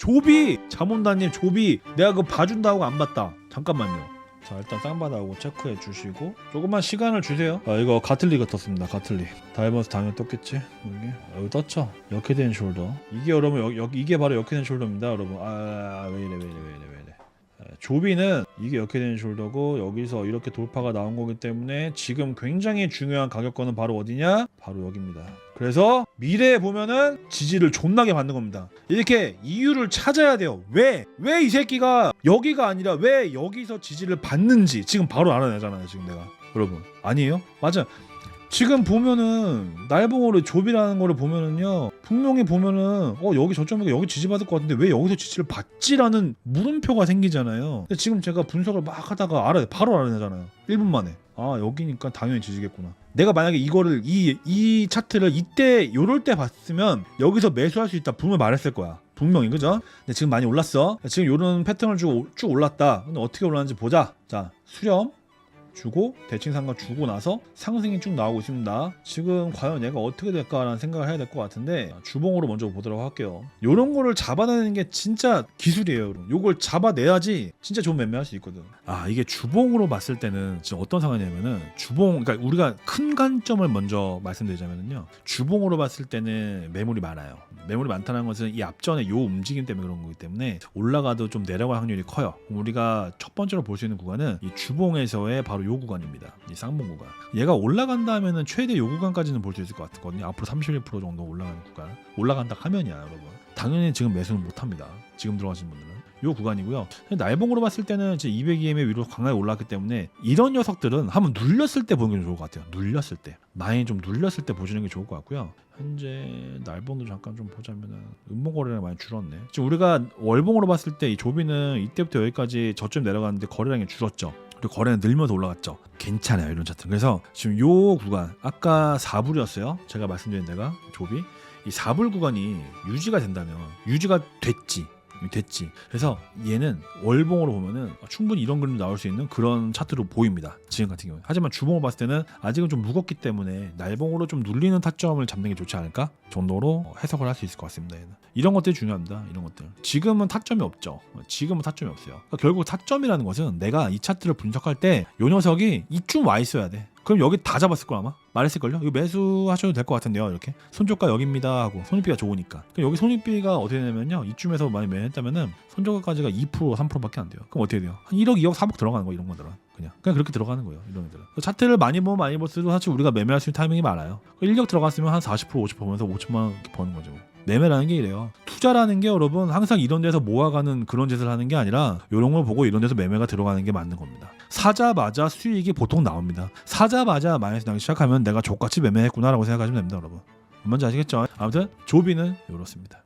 조비 자문단님 조비 내가 그거 봐준다고 안 봤다. 잠깐만요. 자 일단 쌍바닥하고 체크해 주시고 조금만 시간을 주세요. 아 이거 가틀리가 떴습니다 가틀리. 다이버스 당연히 떴겠지 여기? 아, 여기 떴죠? 이렇게 된 숄더. 이게 여러분 여기, 여기 이게 바로 이렇게 된 숄더입니다 여러분. 아왜 이래 왜 이래 왜 이래 조비는 이게 이렇게 된 숄더고 여기서 이렇게 돌파가 나온 거기 때문에 지금 굉장히 중요한 가격권은 바로 어디냐 바로 여기입니다 그래서 미래에 보면은 지지를 존나게 받는 겁니다. 이렇게 이유를 찾아야 돼요. 왜? 왜 이 새끼가 여기가 아니라 왜 여기서 지지를 받는지 지금 바로 알아내잖아요. 지금 내가. 여러분. 아니에요? 맞아. 지금 보면은 날봉으로 조비라는 거를 보면은요 분명히 보면은 어 여기 저점이가 여기 지지받을 것 같은데 왜 여기서 지지를 받지라는 물음표가 생기잖아요. 근데 지금 제가 분석을 막 하다가 알아 바로 알아내잖아요. 1분 만에. 아 여기니까 당연히 지지겠구나. 내가 만약에 이거를 이, 이 차트를 이때 요럴 때 봤으면 여기서 매수할 수 있다 분명히 말했을 거야. 분명히 그죠? 근데 지금 많이 올랐어. 지금 요런 패턴을 주고 쭉 올랐다. 근데 어떻게 올랐는지 보자. 자 수렴 주고 대칭 상가 주고 나서 상승이 쭉 나오고 있습니다. 지금 과연 얘가 어떻게 될까라는 생각을 해야 될 것 같은데 주봉으로 먼저 보도록 할게요. 요런 거를 잡아내는 게 진짜 기술이에요. 여러분. 요걸 잡아내야지 진짜 좋은 매매할 수 있거든. 아 이게 주봉으로 봤을 때는 지금 어떤 상황이냐면은 주봉 그러니까 우리가 큰 관점을 먼저 말씀드리자면요. 주봉으로 봤을 때는 매물이 많아요. 매물이 많다는 것은 이 앞전에 요 움직임 때문에 그런 거기 때문에 올라가도 좀 내려갈 확률이 커요. 우리가 첫 번째로 볼 수 있는 구간은 이 주봉에서의 바로 요 구간입니다. 이 쌍봉 구간. 얘가 올라간다 하면은 최대 요 구간까지는 볼 수 있을 것 같거든요. 앞으로 31% 정도 올라가는 구간. 올라간다 하면이야, 여러분. 당연히 지금 매수는 못 합니다. 지금 들어가신 분들은. 요 구간이고요. 날봉으로 봤을 때는 이제 200EM의 위로 강하게 올랐기 때문에 이런 녀석들은 한번 눌렸을 때 보는 게 좋을 것 같아요. 눌렸을 때. 많이 좀 눌렸을 때 보시는 게 좋을 것 같고요. 현재 날봉도 잠깐 좀 보자면은 음봉 거래량이 많이 줄었네. 지금 우리가 월봉으로 봤을 때 이 조비는 이때부터 여기까지 저점 내려갔는데 거래량이 줄었죠. 그리고 거래는 늘면서 올라갔죠. 괜찮아요 이런 차트. 그래서 지금 요 구간 아까 4불이었어요. 제가 말씀드린 데가 조비 이 4불 구간이 유지가 된다면 유지가 됐지. 됐지. 그래서 얘는 월봉으로 보면은 충분히 이런 그림 나올 수 있는 그런 차트로 보입니다. 지금 같은 경우에. 하지만 주봉을 봤을 때는 아직은 좀 무겁기 때문에 날봉으로 좀 눌리는 타점을 잡는 게 좋지 않을까 정도로 해석을 할 수 있을 것 같습니다. 얘는. 이런 것들이 중요합니다. 이런 것들. 지금은 타점이 없죠. 지금은 타점이 없어요. 그러니까 결국 타점이라는 것은 내가 이 차트를 분석할 때이 녀석이 이쯤 와 있어야 돼. 그럼 여기 다 잡았을 거 아마? 말했을걸요? 이거 매수하셔도 될 것 같은데요 이렇게. 손절가 여기입니다 하고 손익비가 좋으니까. 그럼 여기 손익비가 어떻게 되냐면요. 이쯤에서 많이 매했다면은 손절가까지가 2% 3%밖에 안 돼요. 그럼 어떻게 돼요? 한 1억 2억 3억 들어가는 거 이런 것들은 그냥. 그냥 그렇게 들어가는 거예요 이런 애들은. 차트를 많이 보면 많이 볼수록 사실 우리가 매매할 수 있는 타이밍이 많아요. 1억 들어갔으면 한 40% 50% 보면서 5천만 원 버는 거죠. 매매라는 게 이래요. 투자라는 게 여러분 항상 이런 데서 모아가는 그런 짓을 하는 게 아니라 이런 걸 보고 이런 데서 매매가 들어가는 게 맞는 겁니다. 사자마자 수익이 보통 나옵니다. 사자마자 마이너스 나기 시작하면 내가 족같이 매매했구나라고 생각하시면 됩니다, 여러분. 뭔지 아시겠죠? 아무튼 조비는 이렇습니다.